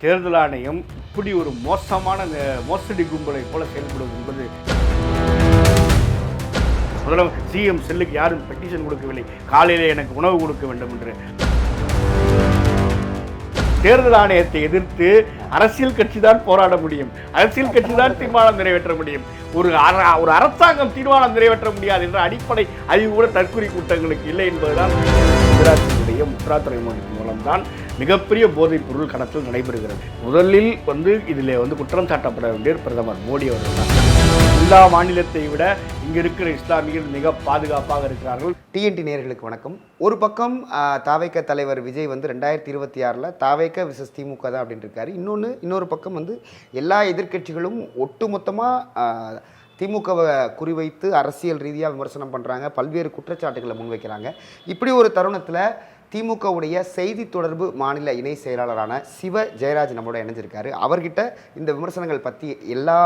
தேர்தல் ஆணையம் இப்படி ஒரு மோசமான மோசடி கும்பலை போல செயல்படுவது என்பது முதல்ல சிஎம் செல்லுக்கு யாரும் பெட்டிஷன் கொடுக்கவில்லை. காலையில் எனக்கு உணவு கொடுக்க வேண்டும் என்று. தேர்தல் ஆணையத்தை எதிர்த்து அரசியல் கட்சி தான் போராட முடியும். அரசியல் கட்சி தான் தீர்மானம் நிறைவேற்ற முடியும். ஒரு அர- ஒரு அரசாங்கம் தீர்மானம் நிறைவேற்ற முடியாது என்ற அடிப்படை அறிவு கூட தற்கொலை கூட்டங்களுக்கு இல்லை என்பதுதான் குஜராத்தினுடைய முத்ரா துறைமுகத்தின் மூலம்தான். மிகப்பெரிய போதைப் பொருள் கடத்தல் நடைபெறுகிறது. முதலில் வந்து இதில் வந்து குற்றம் சாட்டப்பட வேண்டிய பிரதமர் மோடி அவர்கள் தான். எல்லா மாநிலத்தை விட இங்கே இருக்கிற இஸ்லாமியர்கள் மிக பாதுகாப்பாக இருக்கிறார்கள். டிஎன்டி நேயர்களுக்கு வணக்கம். ஒரு பக்கம் தாவைக்க தலைவர் விஜய் வந்து ரெண்டாயிரத்தி இருபத்தி ஆறில் தாவைக்க விசஸ் திமுக தான் அப்படின்னு இருக்காரு. இன்னொன்று இன்னொரு பக்கம் வந்து எல்லா எதிர்க்கட்சிகளும் ஒட்டுமொத்தமாக திமுகவை குறிவைத்து அரசியல் ரீதியாக விமர்சனம் பண்ணுறாங்க பல்வேறு குற்றச்சாட்டுகளை முன்வைக்கிறாங்க. இப்படி ஒரு தருணத்தில் திமுகவுடைய செய்தி தொடர்பு மாநில இணை செயலாளரான சிவ ஜெயராஜ் நம்மளோட இணைஞ்சிருக்காரு. அவர்கிட்ட இந்த விமர்சனங்கள் பற்றி எல்லா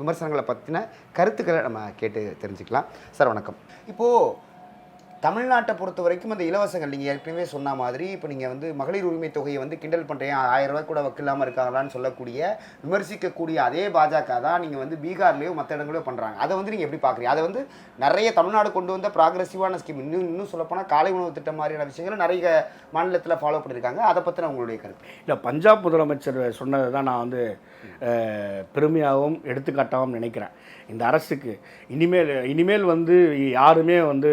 விமர்சனங்களை பற்றின கருத்துக்களை நம்ம கேட்டு தெரிஞ்சுக்கலாம். சார் வணக்கம். இப்போது தமிழ்நாட்டை பொறுத்த வரைக்கும் அந்த இலவசங்கள் நீங்கள் ஏற்கனவே சொன்ன மாதிரி இப்போ நீங்கள் வந்து மகளிர் உரிமை தொகையை வந்து கிண்டல் பண்ணுறேன் ஆயிரம் ரூபாய் கூட வக்கில்லாமல் இருக்காங்களான்னு சொல்லக்கூடிய விமர்சிக்கக்கூடிய அதே பாஜக தான் நீங்கள் வந்து பீகார்லேயோ மற்ற இடங்களோ பண்ணுறாங்க அதை வந்து நீங்கள் எப்படி பார்க்குறீங்க அதை வந்து நிறைய தமிழ்நாடு கொண்டு வந்த ப்ராக்ரஸிவான ஸ்கீம் இன்னும் இன்னும் சொல்லப்போனால் காலை உணவு திட்டம் மாதிரியான விஷயங்களும் நிறைய மாநிலத்தில் ஃபாலோ பண்ணியிருக்காங்க அதை பற்றின உங்களுடைய கருத்து. இல்லை பஞ்சாப் முதலமைச்சர் சொன்னதை தான் நான் வந்து பெருமையாகவும் எடுத்துக்காட்டாகவும் நினைக்கிறேன். இந்த அரசுக்கு இனிமேல் இனிமேல் வந்து யாருமே வந்து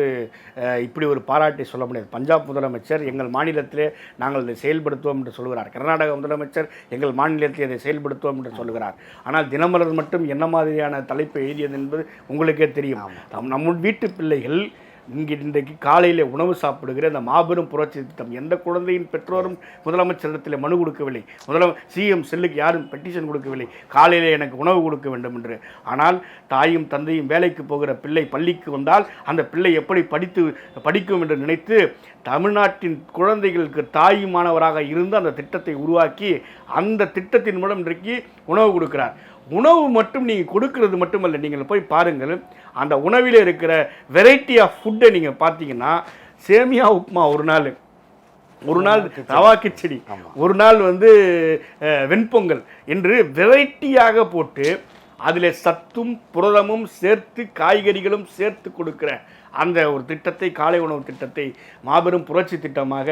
இப்படி ஒரு பாராட்டை சொல்ல முடியாது. பஞ்சாப் முதலமைச்சர் எங்கள் மாநிலத்திலே நாங்கள் இதை செயல்படுத்துவோம் என்று சொல்கிறார். கர்நாடக முதலமைச்சர் எங்கள் மாநிலத்தில் இதை செயல்படுத்துவோம் என்று சொல்கிறார். ஆனால் தினமலர் மட்டும் என்ன மாதிரியான தலைப்பை எழுதியது என்பது உங்களுக்கே தெரியும். நம் நம்ம வீட்டு பிள்ளைகள் இங்கே இன்றைக்கு காலையில் உணவு சாப்பிடுகிற அந்த மாபெரும் புரட்சி திட்டம். எந்த குழந்தையின் பெற்றோரும் முதலமைச்சரிடத்தில் மனு கொடுக்கவில்லை. முதல சிஎம் செல்லுக்கு யாரும் பெட்டிஷன் கொடுக்கவில்லை. காலையில் எனக்கு உணவு கொடுக்க வேண்டும் என்று. ஆனால் தாயும் தந்தையும் வேலைக்கு போகிற பிள்ளை பள்ளிக்கு வந்தால் அந்த பிள்ளை எப்படி படித்து படிக்கும் என்று நினைத்து தமிழ்நாட்டின் குழந்தைகளுக்கு தாயுமானவராக இருந்து அந்த திட்டத்தை உருவாக்கி அந்த திட்டத்தின் மூலம் இன்றைக்கு உணவு கொடுக்கிறார். உணவு மட்டும் நீங்கள் கொடுக்கிறது மட்டுமல்ல நீங்கள் போய் பாருங்கள். அந்த உணவில் இருக்கிற வெரைட்டி ஆஃப் ஃபுட்டை நீங்கள் பார்த்தீங்கன்னா சேமியா உப்புமா ஒரு நாள். ஒரு நாள் ரவா கிச்சடி. ஒரு நாள் வந்து வெண்பொங்கல் என்று வெரைட்டியாக போட்டு அதில் சத்தும் புரதமும் சேர்த்து காய்கறிகளும் சேர்த்து கொடுக்கிற அந்த ஒரு திட்டத்தை காலை உணவு திட்டத்தை மாபெரும் புரட்சி திட்டமாக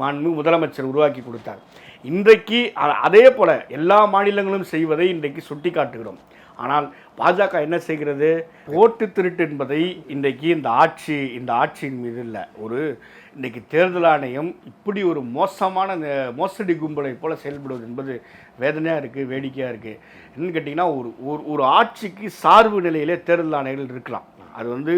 மாண்பு முதலமைச்சர் உருவாக்கி கொடுத்தார். இன்றைக்கு அதே போல எல்லா மாநிலங்களும் செய்வதை இன்றைக்கு சுட்டி காட்டுகிறோம் ஆனால் பாஜக என்ன செய்கிறது? ஓட்டு திருட்டு என்பதை இன்றைக்கு இந்த ஆட்சி இந்த ஆட்சியின் மீது இல்லை. ஒரு இன்றைக்கு தேர்தல் ஆணையம் இப்படி ஒரு மோசமான மோசடி கும்பலை போல செயல்படுவது என்பது வேதனையாக இருக்குது வேடிக்கையாக இருக்குது என்னன்னு கேட்டிங்கன்னா ஒரு ஒரு ஒரு ஆட்சிக்கு சார்பு நிலையிலே தேர்தல் ஆணையர்கள் இருக்கலாம். அது வந்து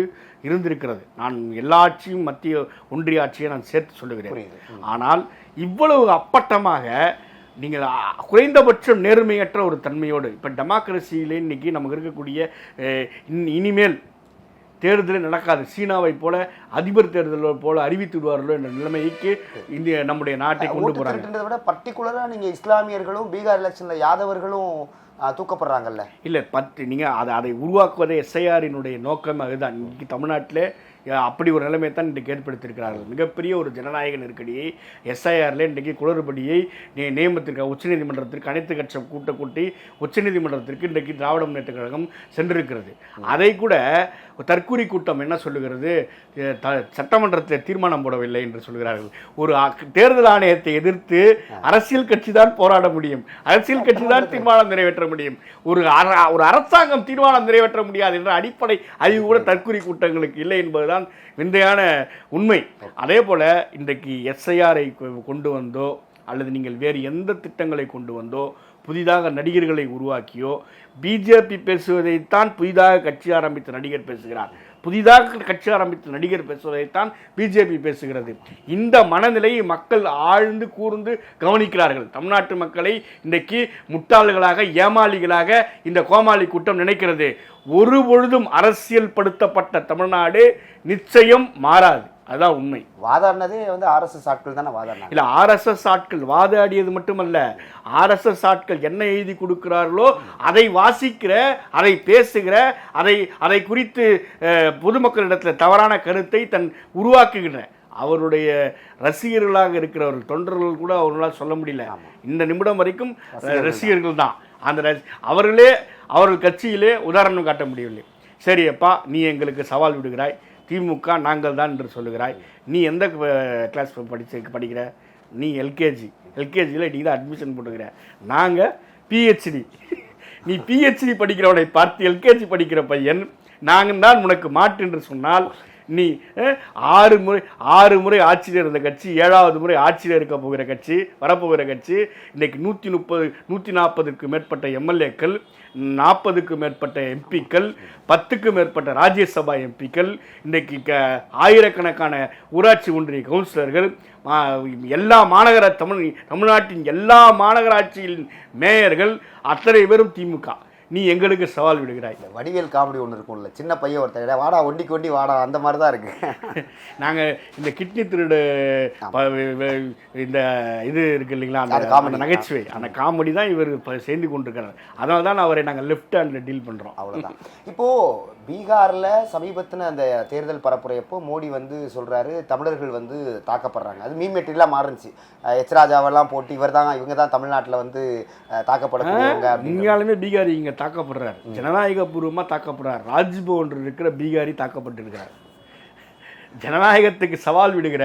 இருந்திருக்கிறது. நான் எல்லா ஆட்சியும் மத்திய ஒன்றிய ஆட்சியை நான் சேர்த்து சொல்லுகிறேன். ஆனால் இவ்வளவு அப்பட்டமாக நீங்கள் குறைந்தபட்சம் நேர்மையற்ற ஒரு தன்மையோடு இப்போ டெமோக்ரஸியிலே இன்னைக்கு நமக்கு இருக்கக்கூடிய இனிமேல் தேர்தலே நடக்காது. சீனாவை போல அதிபர் தேர்தல் போல அறிவித்து விடுவார்களோ என்ற நிலைமைக்கு இந்திய நம்முடைய நாட்டை கொண்டு போகிறாங்க விட பர்டிகுலராக நீங்கள் இஸ்லாமியர்களும் பீகார் எலெக்ஷனில் யாதவர்களும் தூக்கப்படுறாங்கல்ல? இல்லை பத்து நீங்கள் அதை அதை உருவாக்குவதே எஸ்ஐஆரினுடைய நோக்கம் அதுதான். இன்னைக்கு தமிழ்நாட்டில் அப்படி ஒரு நிலைமை தான் இன்றைக்கு ஏற்படுத்தியிருக்கிறார்கள். மிகப்பெரிய ஒரு ஜனநாயக நெருக்கடியை எஸ்ஐஆரில் இன்றைக்கு குளறுபடியை நே- நியமத்திற்கு உச்சநீதிமன்றத்திற்கு அனைத்து கட்ச கூட்ட கூட்டி உச்சநீதிமன்றத்திற்கு இன்றைக்கு திராவிட முன்னேற்ற கழகம் சென்றிருக்கிறது. அதை கூட தற்கூரி கூட்டம் என்ன சொல்லுகிறது? த- சட்டமன்றத்தில் தீர்மானம் போடவில்லை என்று சொல்கிறார்கள். ஒரு தேர்தல் ஆணையத்தை எதிர்த்து அரசியல் கட்சி தான் போராட முடியும். அரசியல் கட்சி தான் தீர்மானம் நிறைவேற்ற முடியும். ஒரு ஒரு அரசாங்கம் தீர்மானம் நிறைவேற்ற முடியாது என்ற அடிப்படை அறிவு கூட தற்கூரி கூட்டங்களுக்கு இல்லை என்பதுதான் விந்தையான உண்மை. அதே போல இன்றைக்கு எஸ்ஐஆரை கொண்டு வந்தோ அல்லது நீங்கள் வேறு எந்த திட்டங்களை கொண்டு வந்தோ புதிதாக நடிகர்களை உருவாக்கியோ பிஜேபி பேசுவதைத்தான் புதிதாக கட்சி ஆரம்பித்த நடிகர் பேசுகிறார். புதிதாக கட்சி ஆரம்பித்த நடிகர் பேசுவதைத்தான் பிஜேபி பேசுகிறது. இந்த மனநிலையை மக்கள் ஆழ்ந்து கூர்ந்து கவனிக்கிறார்கள். தமிழ்நாட்டு மக்களை இன்றைக்கு முட்டாள்களாக ஏமாளிகளாக இந்த கோமாளி கூட்டம் நினைக்கிறது. ஒரு பொழுதும் அரசியல் படுத்தப்பட்ட தமிழ்நாடு நிச்சயம் மாறாது. அதுதான் உண்மை. வாதாடினதே வந்து ஆர்எஸ்எஸ் ஆட்கள் தானே வாதாடினாங்க. இல்ல ஆர்எஸ்எஸ் ஆட்கள் வாதாடியது மட்டுமல்ல ஆர்எஸ்எஸ் ஆட்கள் என்ன எழுதி கொடுக்கிறார்களோ அதை வாசிக்கிற அதை பேசுகிற அதை அதை குறித்து பொதுமக்களிடத்தில் தவறான கருத்தை தன் உருவாக்குகின்ற அவருடைய ரசிகர்களாக இருக்கிறவர்கள் தொண்டர்கள் கூட அவர்களால் சொல்ல முடியல. இந்த நிமிடம் வரைக்கும் ரசிகர்கள் தான். அந்த அவர்களே அவர்கள் கட்சியிலே உதாரணம் காட்ட முடியவில்லை. சரி அப்பா நீ எங்களுக்கு சவால் விடுகிறாய். திமுக நாங்கள் தான் என்று சொல்லுகிறாய். நீ எந்த கிளாஸ் படிச்சு படிக்கிற? நீ எல்கேஜி எல்கேஜியில் நீ தான் அட்மிஷன் போட்டுக்கிற. நாங்கள் பிஹெச்டி நீ பிஹெச்டி படிக்கிறவனை பார்த்து எல்கேஜி படிக்கிற பையன். நாங்கள் தான் உனக்கு மாற்று என்று சொன்னால் நீ ஆறு முறை ஆறு முறை ஆட்சியில் இருந்த கட்சி ஏழாவது முறை ஆட்சியில் இருக்க போகிற கட்சி வரப்போகிற கட்சி இன்னைக்கு நூற்றி முப்பது நூற்றி நாற்பதுக்கு மேற்பட்ட எம்எல்ஏக்கள் நாற்பதுக்கு மேற்பட்ட எம்பிக்கள் பத்துக்கு மேற்பட்ட ராஜ்யசபா எம்பிக்கள் இன்றைக்கு க ஆயிரக்கணக்கான ஊராட்சி ஒன்றிய கவுன்சிலர்கள் எல்லா மாநகர தமிழ் தமிழ்நாட்டின் எல்லா மாநகராட்சியின் மேயர்கள் அத்தனை பேரும் திமுக. நீ எங்களுக்கு சவால் விடுகிறாய். இந்த வடிவேல் காமெடி ஒன்று இருக்கும்ல சின்ன பையன் ஒருத்தர் "டேய், வாடா ஒண்டிக்கு ஒண்டி வாடா அந்த மாதிரி தான் இருக்கு. நாங்கள் இந்த கிட்னி திருடு இந்த இது இருக்கு இல்லைங்களா அந்த நகைச்சுவை அந்த காமெடி தான் இவர் சேர்ந்து கொண்டிருக்கிறார். அதனால தான் அவரை நாங்கள் லெஃப்ட் ஹேண்டில் டீல் பண்ணுறோம் அவ்வளவுதான். இப்போ பீகார்ல சமீபத்தின அந்த தேர்தல் பரப்புரையப்போ மோடி வந்து சொல்றாரு தமிழர்கள் வந்து தாக்கப்படுறாங்க. அது மீன் மெட்டீரியலாக மாறுச்சு எச் ராஜாவெல்லாம் போட்டு இவர் தான் இவங்க தான் தமிழ்நாட்டில் வந்து அப்படின்னு உண்மையாலுமே பீகாரி இங்கே தாக்கப்படுறார். ஜனநாயக பூர்வமாக தாக்கப்படுறார். ராஜ்பவன் இருக்கிற பீகாரி தாக்கப்பட்டிருக்கிறார். ஜனநாயகத்துக்கு சவால் விடுகிற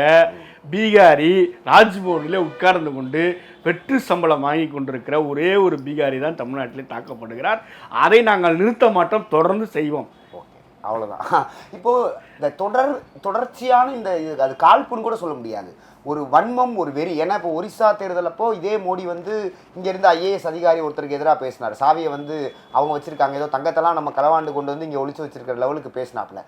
பீகாரி ராஜ்பவனில் உட்கார்ந்து கொண்டு வெற்று சம்பளம் வாங்கி கொண்டிருக்கிற ஒரே ஒரு பீகாரி தான் தமிழ்நாட்டிலே தாக்கப்படுகிறார். அதை நாங்கள் நிறுத்த மாட்டோம் தொடர்ந்து செய்வோம். அவ்வளோதான் இப்போது இந்த தொடர் தொடர்ச்சியான இந்த இது அது காழ்ப்புன்னு கூட சொல்ல முடியாது. ஒரு வன்மம் ஒரு வெறி. ஏன்னா இப்போ ஒரிசா தேர்தல் அப்போ இதே மோடி வந்து இங்கேருந்து ஐஏஎஸ் அதிகாரி ஒருத்தருக்கு எதிராக பேசினார். சாவியை வந்து அவங்க வச்சுருக்காங்க. ஏதோ தங்கத்தெல்லாம் நம்ம களவாண்டு கொண்டு வந்து இங்கே ஒழிச்சு வச்சிருக்கிற லெவலுக்கு பேசினாப்புல.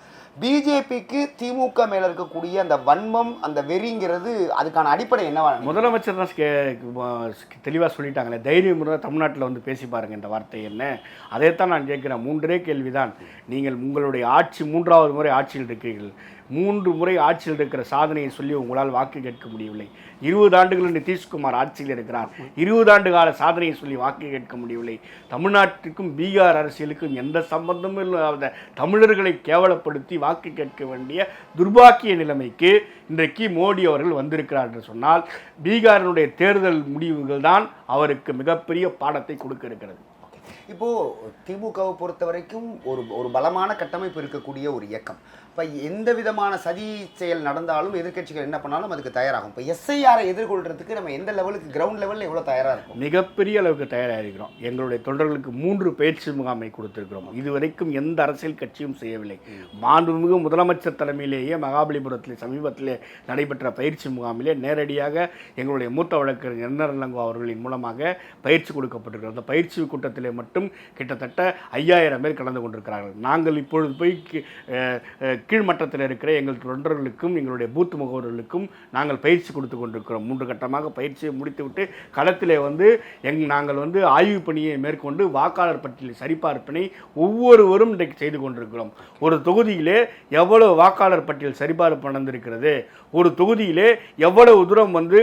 பிஜேபிக்கு திமுக மேலே இருக்கக்கூடிய அந்த வன்மம் அந்த வெறிங்கிறது அதுக்கான அடிப்படை என்னவா முதலமைச்சர் தான் தெளிவாக சொல்லிட்டாங்களே. தைரியம் தமிழ்நாட்டில் வந்து பேசி பாருங்க இந்த வார்த்தை என்ன. அதைத்தான் நான் கேட்குறேன். மூன்றே கேள்விதான். நீங்கள் உங்களுடைய ஆட்சி மூன்றாவது முறை ஆட்சியில் இருக்கிறீர்கள். மூன்று முறை ஆட்சியில் இருக்கிற சாதனையை சொல்லி உங்களால் வாக்கு கேட்க முடியவில்லை. இருபது ஆண்டுகள் நிதிஷ்குமார் ஆட்சியில் இருக்கிறார். இருபது ஆண்டு கால சாதனையை சொல்லி வாக்கு கேட்க முடியவில்லை. தமிழ்நாட்டிற்கும் பீகார் அரசியலுக்கும் எந்த சம்பந்தமும் இல்லாத தமிழர்களை கேவலப்படுத்தி வாக்கு கேட்க வேண்டிய துர்பாக்கிய நிலைமைக்கு இன்றைக்கு மோடி அவர்கள் வந்திருக்கிறார் என்று சொன்னால் பீகாரினுடைய தேர்தல் முடிவுகள் தான் அவருக்கு மிகப்பெரிய பாடத்தை கொடுக்க இருக்கிறது. இப்போ திமுகவை பொறுத்த வரைக்கும் ஒரு ஒரு பலமான கட்டமைப்பு இருக்கக்கூடிய ஒரு இயக்கம். இப்போ எந்த விதமான சதி செயல் நடந்தாலும் எதிர்க்கட்சிகள் என்ன பண்ணாலும் அதுக்கு தயாராகும். இப்போ எஸ்ஐஆரை எதிர்கொள்றதுக்கு நம்ம எந்த லெவலுக்கு கிரவுண்ட் லெவலில் எவ்வளோ தயாராக இருக்கும்? மிகப்பெரிய அளவுக்கு தயாராக இருக்கிறோம் எங்களுடைய தொண்டர்களுக்கு மூன்று பயிற்சி முகாமை கொடுத்திருக்கிறோம். இதுவரைக்கும் எந்த அரசியல் கட்சியும் செய்யவில்லை. மாண்புமிகு முதலமைச்சர் தலைமையிலேயே மகாபலிபுரத்தில் சமீபத்திலே நடைபெற்ற பயிற்சி முகாமிலே நேரடியாக எங்களுடைய மூத்த வழக்கறிஞர் என்ஆர் அவர்களின் மூலமாக பயிற்சி கொடுக்கப்பட்டிருக்கிறது. அந்த பயிற்சி கூட்டத்திலே மட்டும் கிட்டத்தட்ட ஐயாயிரம் பேர் கலந்து கொண்டிருக்கிறார்கள். நாங்கள் இப்பொழுது போய் கீழ்மட்டத்தில் இருக்கிற எங்கள் தொண்டர்களுக்கும் எங்களுடைய பூத் முகவர்களுக்கும் நாங்கள் பயிற்சி கொடுத்து கொண்டிருக்கிறோம். மூன்று கட்டமாக பயிற்சியை முடித்துவிட்டு களத்திலே வந்து எங் நாங்கள் வந்து ஆய்வு பணியை மேற்கொண்டு வாக்காளர் பட்டியல் சரிபார்ப்பினை ஒவ்வொருவரும் இன்றைக்கு செய்து கொண்டிருக்கிறோம். ஒரு தொகுதியிலே எவ்வளவு வாக்காளர் பட்டியல் சரிபார்ப்பு நடந்திருக்கிறது? ஒரு தொகுதியிலே எவ்வளவு தூரம் வந்து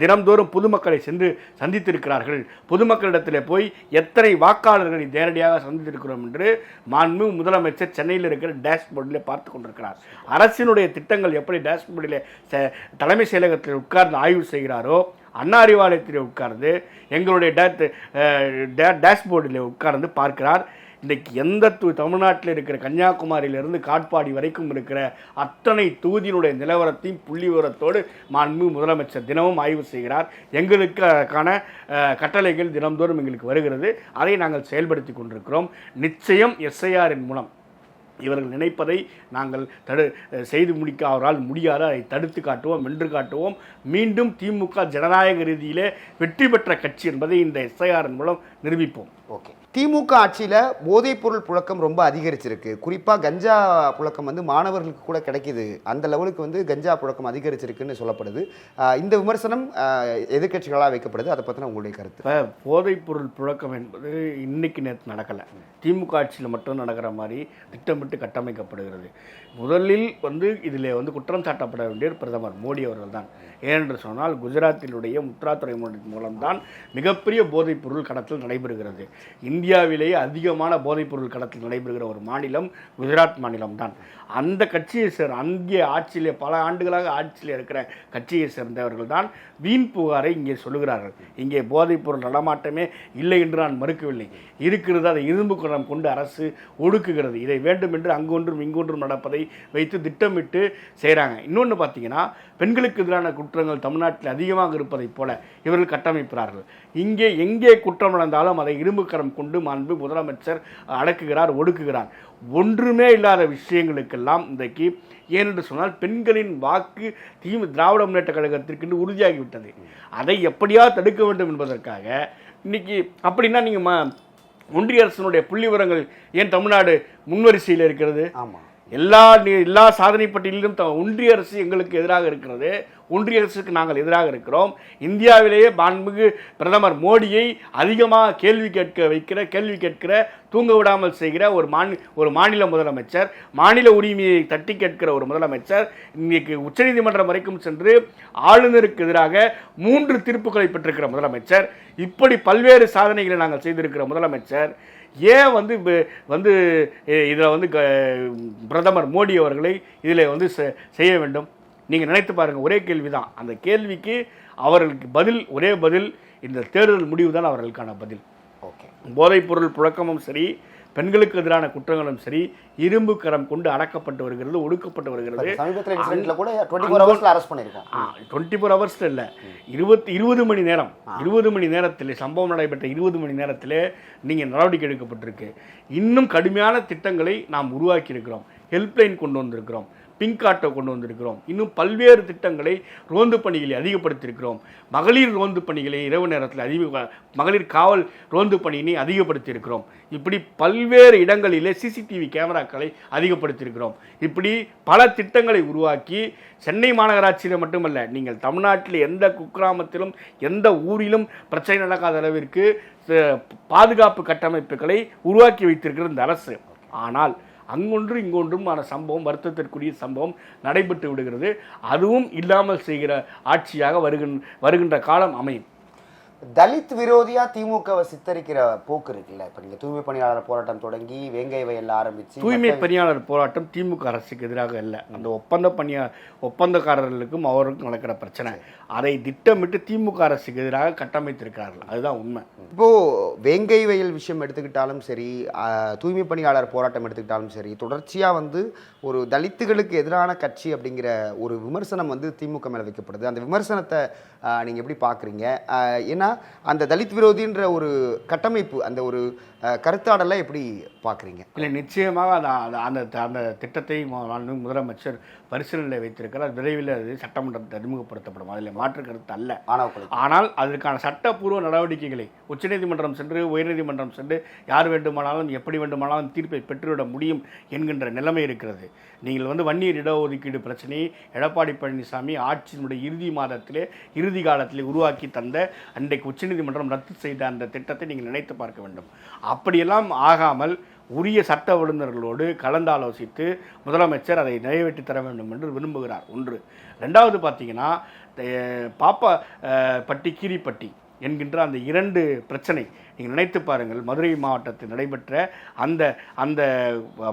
தினம்தோறும் பொதுமக்களை சென்று சந்தித்திருக்கிறார்கள்? பொதுமக்களிடத்தில் போய் எத்தனை வாக்காளர்களை நேரடியாக சந்தித்திருக்கிறோம் என்று மாண்பு முதலமைச்சர் சென்னையில் இருக்கிற டேஷ்போர்டில் பார்த்து கொண்டிருக்கிறார். அரசினுடைய திட்டங்கள் எப்படி டேஷ்போர்டில் தலைமை செயலகத்தில் உட்கார்ந்து ஆய்வு செய்கிறாரோ அண்ணா அறிவாலயத்தில் உட்கார்ந்து எங்களுடைய டே- டே- டேஷ்போர்டில் உட்கார்ந்து பார்க்கிறார். இன்றைக்கு எந்த து தமிழ்நாட்டில் இருக்கிற கன்னியாகுமரியிலிருந்து காட்பாடி வரைக்கும் இருக்கிற அத்தனை தொகுதியினுடைய நிலவரத்தையும் புள்ளி விவரத்தோடு மாண்பு முதலமைச்சர் தினமும் ஆய்வு செய்கிறார். எங்களுக்கான கட்டளைகள் தினம்தோறும் எங்களுக்கு வருகிறது. அதை நாங்கள் செயல்படுத்தி கொண்டிருக்கிறோம். நிச்சயம் எஸ்ஐஆரின் மூலம். இவர்கள் நினைப்பதை நாங்கள் தடு செய்து முடிக்க அவரால் முடியாது அதை தடுத்து காட்டுவோம் வென்று காட்டுவோம். மீண்டும் திமுக ஜனநாயக ரீதியிலே வெற்றி பெற்ற கட்சி என்பதை இந்த எஸ்ஐஆர் மூலம் நிரூபிப்போம். ஓகே. திமுக ஆட்சியில் போதைப்பொருள் புழக்கம் ரொம்ப அதிகரிச்சிருக்கு. குறிப்பாக கஞ்சா புழக்கம் வந்து மாணவர்களுக்கு கூட கிடைக்கிது. அந்த லெவலுக்கு வந்து கஞ்சா புழக்கம் அதிகரிச்சிருக்குன்னு சொல்லப்படுது. இந்த விமர்சனம் எதிர்கட்சிகளாக வைக்கப்படுது. அதை பற்றின உங்களுடைய கருத்து. இப்போ போதைப்பொருள் புழக்கம் என்பது இன்னைக்கு நேற்று நடக்கலை. திமுக ஆட்சியில் மட்டும் நடக்கிற மாதிரி திட்டமிட்டு கட்டமைக்கப்படுகிறது. முதலில் வந்து இதில் வந்து குற்றம் சாட்டப்பட வேண்டிய பிரதமர் மோடி அவர்கள் தான். ஏனென்று சொன்னால் குஜராத்தினுடைய முத்ரா துறைமுகத்தின் மூலம்தான் மிகப்பெரிய போதைப்பொருள் கடத்தல் நடைபெறுகிறது. இந்தியாவிலேயே அதிகமான போதைப்பொருள் கடத்தல் நடைபெறுகிற ஒரு மாநிலம் குஜராத் மாநிலம் தான் அந்த கட்சியை சேர் அங்கே ஆட்சியிலே பல ஆண்டுகளாக ஆட்சியில் இருக்கிற கட்சியை சேர்ந்தவர்கள் தான் வீண் புகாரை இங்கே சொல்லுகிறார்கள். இங்கே போதைப்பொருள் நடமாட்டமே இல்லை என்று நான் மறுக்கவில்லை. இருக்கிறது அதை இரும்பு குளம் கொண்டு அரசு ஒடுக்குகிறது. இதை வேண்டும் என்று அங்கொன்றும் இங்கொன்றும் நடப்பதை வைத்து திட்டமிட்டு செய்கிறாங்க இன்னொன்று பார்த்தீங்கன்னா பெண்களுக்கு எதிரான குற்றங்கள் தமிழ்நாட்டில் அதிகமாக இருப்பதைப் போல இவர்கள் கட்டமைக்கிறார்கள். இங்கே எங்கே குற்றம் நடந்தாலும் அதை இரும்பு கரம் கொண்டு மாண்பு முதலமைச்சர் அடக்குகிறார் ஒடுக்குகிறார். ஒன்றுமே இல்லாத விஷயங்களுக்கெல்லாம் இன்றைக்கு ஏனென்று சொன்னால் பெண்களின் வாக்கு தீமு திராவிட முன்னேற்ற கழகத்திற்கு உறுதியாகிவிட்டது. அதை எப்படியா தடுக்க வேண்டும் என்பதற்காக இன்னைக்கு அப்படின்னா நீங்கள் ம ஒன்றிய அரசினுடைய புள்ளி விவரங்கள் ஏன் தமிழ்நாடு முன்வரிசையில் இருக்கிறது? ஆமாம் எல்லா எல்லா சாதனை பட்டியலிலும் த- ஒன்றிய அரசு எங்களுக்கு எதிராக இருக்கிறது. ஒன்றிய அரசுக்கு நாங்கள் எதிராக இருக்கிறோம். இந்தியாவிலேயே மாண்புமிகு பிரதமர் மோடியை அதிகமாக கேள்வி கேட்க வைக்கிற கேள்வி கேட்கிற தூங்க விடாமல் செய்கிற ஒரு மாநில ஒரு மாநில முதலமைச்சர் மாநில உரிமையை தட்டி கேட்கிற ஒரு முதலமைச்சர் இன்றைக்கு உச்சநீதிமன்றம் வரைக்கும் சென்று ஆளுநருக்கு எதிராக மூன்று தீர்ப்புகளை பெற்றிருக்கிற முதலமைச்சர் இப்படி பல்வேறு சாதனைகளை நாங்கள் செய்திருக்கிற முதலமைச்சர் ஏன் வந்து வந்து இதில் வந்து க- பிரதமர் மோடி அவர்களை இதில் வந்து செய்ய வேண்டும்? நீங்கள் நினைத்து பாருங்கள் ஒரே கேள்வி தான் அந்த கேள்விக்கு அவர்களுக்கு பதில் ஒரே பதில் இந்த தேர்தல் முடிவு தான் அவர்களுக்கான பதில். ஓகே. போதைப்பொருள் புழக்கமும் சரி பெண்களுக்கு எதிரான குற்றங்களும் சரி இரும்பு கரம் கொண்டு அடக்கப்பட்டு வருகிறது ஒடுக்கப்பட்டு வருகிறது. டுவெண்ட்டி ஃபோர் ஹவர்ஸில் இல்லை. இருபத்தி இருபது மணி நேரம். இருபது மணி நேரத்தில் சம்பவம் நடைபெற்ற இருபது மணி நேரத்தில் நீங்கள் நடவடிக்கை எடுக்கப்பட்டிருக்கு. இன்னும் கடுமையான திட்டங்களை நாம் உருவாக்கி இருக்கிறோம் ஹெல்ப்லைன் கொண்டு வந்திருக்கிறோம். பிங்க் ஆட்டோ கொண்டு வந்திருக்கிறோம். இன்னும் பல்வேறு திட்டங்களை ரோந்து பணிகளை அதிகப்படுத்தியிருக்கிறோம். மகளிர் ரோந்து பணிகளை இரவு நேரத்தில் அதிக மகளிர் காவல் ரோந்து பணியினை அதிகப்படுத்தியிருக்கிறோம். இப்படி பல்வேறு இடங்களிலே சிசிடிவி கேமராக்களை அதிகப்படுத்தியிருக்கிறோம். இப்படி பல திட்டங்களை உருவாக்கி சென்னை மாநகராட்சியில் மட்டுமல்ல நீங்கள் தமிழ்நாட்டில் எந்த குக்கிராமத்திலும் எந்த ஊரிலும் பிரச்சனை நடக்காத அளவிற்கு ச- பாதுகாப்பு கட்டமைப்புகளை உருவாக்கி வைத்திருக்கிற இந்த அரசு. ஆனால் அங்கொன்று இங்கொன்றுமான சம்பவம் வருத்தத்திற்குரிய சம்பவம் நடைபெற்று விடுகிறது. அதுவும் இல்லாமல் செய்கிற ஆட்சியாக வருகின்ற வருகின்ற காலம் அமையும். தலித் விரோதியா திமுகவை சித்தரிக்கிற போக்கு இருக்குல்ல? இப்போ நீங்க தூய்மை பணியாளர் போராட்டம் தொடங்கி வேங்கை வயல்ல ஆரம்பிச்சு தூய்மை பணியாளர் போராட்டம் திமுக அரசுக்கு எதிராக இல்லை. அந்த ஒப்பந்த பணியா ஒப்பந்தக்காரர்களுக்கும் அவருக்கும் நடக்கிற பிரச்சனை. அதை திட்டமிட்டு திமுக அரசுக்கு எதிராக கட்டமைத்திருக்கிறார்கள். அதுதான் உண்மை. இப்போ வேங்கை வயல் விஷயம் எடுத்துக்கிட்டாலும் சரி தூய்மை பணியாளர் போராட்டம் எடுத்துக்கிட்டாலும் சரி தொடர்ச்சியா வந்து ஒரு தலித்துகளுக்கு எதிரான கட்சி அப்படிங்கிற ஒரு விமர்சனம் வந்து திமுக மேல வைக்கப்படுது. அந்த விமர்சனத்தை ஆஹ், நீங்க எப்படி பாக்குறீங்க ஆஹ், ஏன்னா அந்த தலித் விரோதின்ற ஒரு கட்டமைப்பு அந்த ஒரு கருத்தாடலை எப்படி பாக்குறீங்க இல்லை நிச்சயமாக அந்த அந்த- அந்த திட்டத்தை முதலமைச்சர் பரிசீலனையில் வைத்திருக்கிறார். விரைவில் அது சட்டமன்றத்தில் அறிமுகப்படுத்தப்படும். அதில் மாற்று கருத்து அல்ல. கொலை ஆனால் அதற்கான சட்டப்பூர்வ நடவடிக்கைகளை உச்சநீதிமன்றம் சென்று உயர்நீதிமன்றம் சென்று யார் வேண்டுமானாலும் எப்படி வேண்டுமானாலும் தீர்ப்பை பெற்றுவிட முடியும் என்கின்ற நிலைமை இருக்கிறது. நீங்கள் வந்து வன்னியர் இடஒதுக்கீடு பிரச்சனையை எடப்பாடி பழனிசாமி ஆட்சியினுடைய இறுதி மாதத்திலே இறுதி காலத்திலே உருவாக்கி தந்த அன்றைக்கு உச்சநீதிமன்றம் ரத்து செய்த அந்த திட்டத்தை நீங்கள் நினைத்து பார்க்க வேண்டும். அப்படியெல்லாம் ஆகாமல் உரிய சட்ட வல்லுநர்களோடு கலந்தாலோசித்து முதலமைச்சர் அதை நிறைவேற்றி தர வேண்டும் என்று விரும்புகிறார். ஒன்று. ரெண்டாவது பார்த்தீங்கன்னா பாப்பா பட்டி கீரிப்பட்டி. என்கின்ற அந்த இரண்டு பிரச்சனை. நீங்கள் நினைத்து பாருங்கள் மதுரை மாவட்டத்தில் நடைபெற்ற அந்த அந்த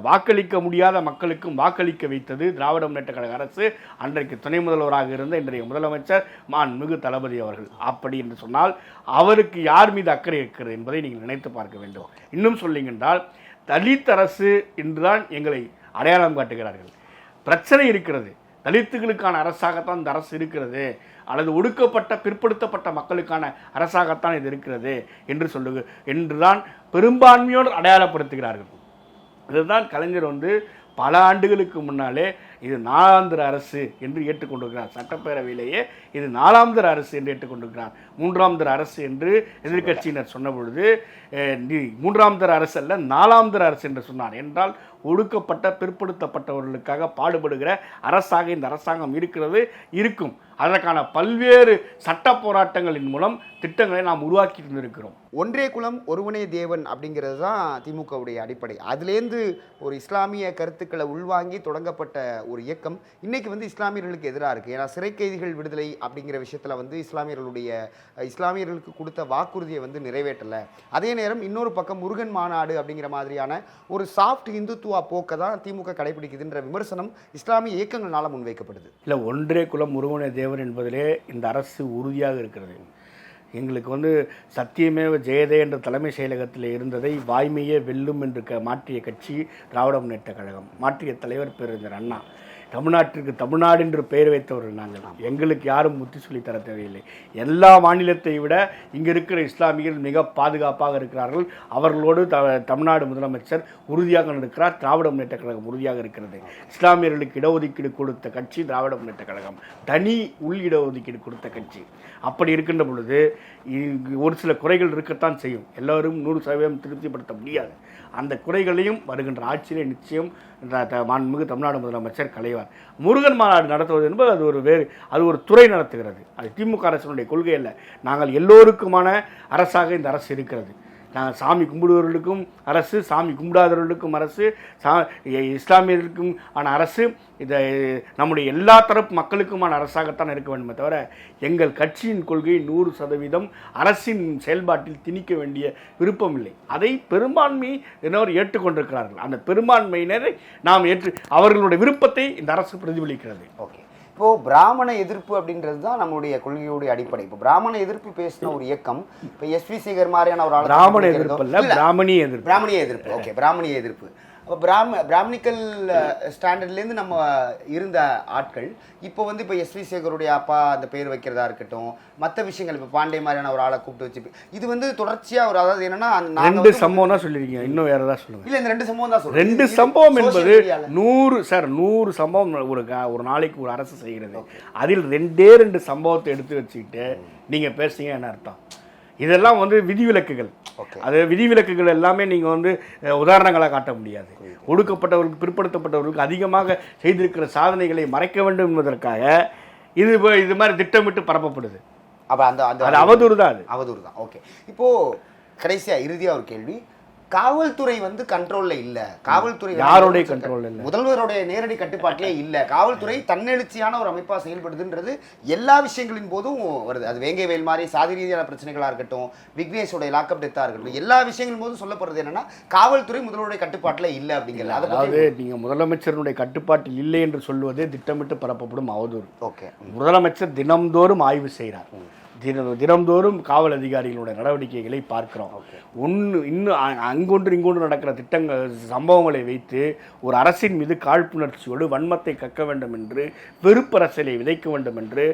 வாக்களிக்க முடியாத மக்களுக்கும் வாக்களிக்க வைத்தது திராவிட முன்னேற்ற கழக அரசு. அன்றைக்கு துணை முதல்வராக இருந்த இன்றைய முதலமைச்சர் மாண்புமிகு தளபதி அவர்கள். அப்படி என்று சொன்னால் அவருக்கு யார் மீது அக்கறை இருக்கிறது என்பதை நீங்கள் நினைத்து பார்க்க வேண்டும். இன்னும் சொல்லிங்கென்றால் தலித் அரசு என்றுதான் எங்களை அடையாளம் காட்டுகிறார்கள். பிரச்சனை இருக்கிறது. தலித்துகளுக்கான அரசாகத்தான் இந்த அரசு இருக்கிறது. அல்லது ஒடுக்கப்பட்ட பிற்படுத்தப்பட்ட மக்களுக்கான அரசாகத்தான் இது இருக்கிறது என்று சொல்லு என்றுதான் பெரும்பான்மையோடு அடையாளப்படுத்துகிறார்கள். இதுதான் கலைஞர் வந்து பல ஆண்டுகளுக்கு முன்னாலே இது நாலாந்திர அரசு என்று ஏற்றுக்கொண்டிருக்கிறார். சட்டப்பேரவையிலேயே இது நாலாந்திர அரசு என்று ஏற்றுக்கொண்டிருக்கிறார். மூன்றாம் தர அரசு என்று எதிர்க்கட்சியினர் சொன்ன பொழுது அஹ், மூன்றாம் தர அரசு அல்ல நாலாம் தர அரசு என்று சொன்னார். என்றால் ஒடுக்கப்பட்ட பிற்படுத்தப்பட்டவர்களுக்காக பாடுபடுகிற அரசாக இந்த அரசாங்கம் இருக்கிறது இருக்கும். அதற்கான பல்வேறு சட்ட போராட்டங்களின் மூலம் திட்டங்களை நாம் உருவாக்கி இருந்திருக்கிறோம் ஒன்றே குலம் ஒருவனே தேவன் அப்படிங்கிறது தான் திமுகவுடைய அடிப்படை. அதுலேருந்து ஒரு இஸ்லாமிய கருத்துக்களை உள்வாங்கி தொடங்கப்பட்ட ஒரு இயக்கம் இன்றைக்கி வந்து இஸ்லாமியர்களுக்கு எதிராக இருக்குது ஏன்னா சிறை கைதிகள் விடுதலை அப்படிங்கிற விஷயத்தில் வந்து இஸ்லாமியர்களுடைய இஸ்லாமியர்களுக்கு கொடுத்த வாக்குறுதியை வந்து நிறைவேற்றலை. அதே நேரம் இன்னொரு பக்கம் முருகன் மாநாடு அப்படிங்கிற மாதிரியான ஒரு சாஃப்ட் இந்துத்துவா போக்கை தான் திமுக கடைபிடிக்குதுன்ற விமர்சனம் இஸ்லாமிய இயக்கங்களால் முன்வைக்கப்படுது. இல்லை ஒன்றே குலம் முருகனே தேவர் என்பதிலே இந்த அரசு உறுதியாக இருக்கிறது. எங்களுக்கு வந்து சத்தியமேவ ஜெயதே என்ற தலைமை செயலகத்தில் இருந்ததை வாய்மையே வெல்லும் என்று க மாற்றிய கட்சி திராவிட முன்னேற்ற கழகம். மாற்றிய தலைவர் பேரறிஞர் அண்ணா. தமிழ்நாட்டிற்கு தமிழ்நாடு என்று பெயர் வைத்தவர்கள் நாங்கள். எங்களுக்கு யாரும் புத்தி சொல்லி தர தேவையில்லை. எல்லா மாநிலத்தை விட இங்கே இருக்கிற இஸ்லாமியர்கள் மிக பாதுகாப்பாக இருக்கிறார்கள். அவர்களோடு த தமிழ்நாடு முதலமைச்சர் உறுதியாக இருக்கிறார் திராவிட முன்னேற்ற கழகம் உறுதியாக இருக்கிறது. இஸ்லாமியர்களுக்கு இடஒதுக்கீடு கொடுத்த கட்சி திராவிட முன்னேற்ற கழகம். தனி உள் இடஒதுக்கீடு கொடுத்த கட்சி. அப்படி இருக்கின்ற பொழுது இங்கு ஒரு சில குறைகள் இருக்கத்தான் செய்யும். எல்லோரும் நூறு சதவீதம் திருப்திப்படுத்த முடியாது. அந்த குறைகளையும் வருகின்ற ஆட்சியிலே நிச்சயம் இந்த மாண்புமிகு தமிழ்நாடு முதலமைச்சர் கலைவார் முருகன் மாநாடு நடத்துவது என்பது அது ஒரு வேறு அது ஒரு துறை நடத்துகிறது. அது திமுக அரசினுடைய கொள்கை அல்ல. நாங்கள் எல்லோருக்குமான அரசாக இந்த அரசு இருக்கிறது. சாமி கும்பிடுவர்களுக்கும் அரசு சாமி கும்பிடாதவர்களுக்கும் அரசு சா இஸ்லாமியர்களுக்கும் ஆன அரசு இதை நம்முடைய எல்லா தரப்பு மக்களுக்குமான அரசாகத்தான் இருக்க வேண்டுமே தவிர எங்கள் கட்சியின் கொள்கை நூறு சதவீதம் அரசின் செயல்பாட்டில் திணிக்க வேண்டிய விருப்பம் இல்லை அதை என்னவர் ஏற்றுக்கொண்டிருக்கிறார்கள். அந்த பெரும்பான்மையினரை நாம் ஏற்று அவர்களுடைய விருப்பத்தை இந்த அரசு பிரதிபலிக்கிறது. ஓகே. இப்போ பிராமண எதிர்ப்பு அப்படின்றது தான் நம்மளுடைய கொள்கையுடைய அடிப்படை. இப்போ பிராமண எதிர்ப்பு பேசின ஒரு இயக்கம் இப்போ எஸ் வி சேகர் மாதிரியான ஒரு ஆளை பிராமண எதிர்ப்பு பிராமணிய எதிர்ப்பு. பிராமணிய எதிர்ப்பு. ஓகே பிராமணிய எதிர்ப்பு. அப்போ பிராம பிராமணிக்கல் ஸ்டாண்டர்ட்லேருந்து நம்ம இருந்த ஆட்கள் இப்போ வந்து இப்போ எஸ் வி சேகருடைய அப்பா அந்த பேர் வைக்கிறதா இருக்கட்டும் மற்ற விஷயங்கள் இப்போ பாண்டே மாதிரியான ஒரு ஆளை கூப்பிட்டு வச்சு இது வந்து தொடர்ச்சியாக ஒரு அதாவது என்னன்னா ரெண்டு சம்பவம் தான் சொல்லியிருக்கீங்க இன்னும் வேற ஏதாவது சொல்லுங்க. இல்ல இந்த ரெண்டு சம்பவம் தான் சொல்றேன். ரெண்டு சம்பவம் என்பது. நூறு சார் நூறு சம்பவம் ஒரு ஒரு நாளைக்கு ஒரு அரசு செய்கிறது. அதில் ரெண்டே ரெண்டு சம்பவத்தை எடுத்து வச்சுக்கிட்டு நீங்க பேசுறீங்க என்ன அர்த்தம்? இதெல்லாம் வந்து விதிவிலக்குகள். அது விதிவிலக்குகள் எல்லாமே நீங்க வந்து அஹ், உதாரணங்களா காட்ட முடியாது. ஒடுக்கப்பட்டவர்களுக்கு பிற்படுத்தப்பட்டவர்களுக்கு அதிகமாக செய்திருக்கிற சாதனைகளை மறைக்க வேண்டும் என்பதற்காக இது இது மாதிரி திட்டமிட்டு பரப்பப்படுது. அப்ப அந்த அந்த அவதூறு தான் அது. அவதூறு தான் ஓகே. இப்போ கடைசியா இறுதியா ஒரு கேள்வி. காவல்துறை வந்து கண்ட்ரோல்ல இல்ல. காவல்துறை யாருடைய control இல்ல? முதல்வருடைய நேரடி கட்டுப்பாட்டிலே இல்ல. காவல்துறை தன்னெழுச்சியான ஒரு அமைப்பா செயல்படுதுன்றது எல்லா விஷயங்களின் போதும் வருது. அது வேங்கை வேல் மாதிரி சாதி ரீதியான பிரச்சனைகளா இருக்கட்டும் விக்னேஷோட லாக்அப் டெத்தா இருக்கட்டும் எல்லா விஷயங்களின் போதும் சொல்லப்படுறது என்னன்னா காவல்துறை முதல்வருடைய கட்டுப்பாட்டில் இல்ல அப்படிங்கிறது. அதை அதாவது நீங்க முதலமைச்சருடைய கட்டுப்பாட்டில் இல்லை என்று சொல்வதே திட்டமிட்டு பரப்பப்படும் அவதூறு. ஓகே முதலமைச்சர் தினம்தோறும் ஆய்வு செய்கிறார் தின தினம்தோறும் காவல் அதிகாரிகளுடைய நடவடிக்கைகளை பார்க்கிறோம். ஒன்று இன்னும் அங்கொன்று இங்கொன்று நடக்கிற திட்டங்கள் சம்பவங்களை வைத்து ஒரு அரசின் மீது காழ்ப்புணர்ச்சியோடு வன்மத்தை கக்க வேண்டும் என்று வெறுப்பரசலை விதைக்க வேண்டும் என்று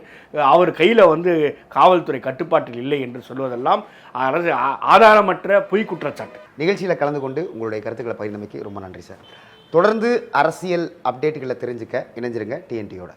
அவர் கையில் வந்து காவல்துறை கட்டுப்பாட்டில் இல்லை என்று சொல்வதெல்லாம் அரசு ஆதாரமற்ற பொய் குற்றச்சாட்டு. நிகழ்ச்சியில் கலந்து கொண்டு உங்களுடைய கருத்துக்களை பகிர்ந்தமைக்கு ரொம்ப நன்றி சார். தொடர்ந்து அரசியல் அப்டேட்டுகளை தெரிஞ்சுக்க இணைஞ்சிருங்க டிஎன்டியோட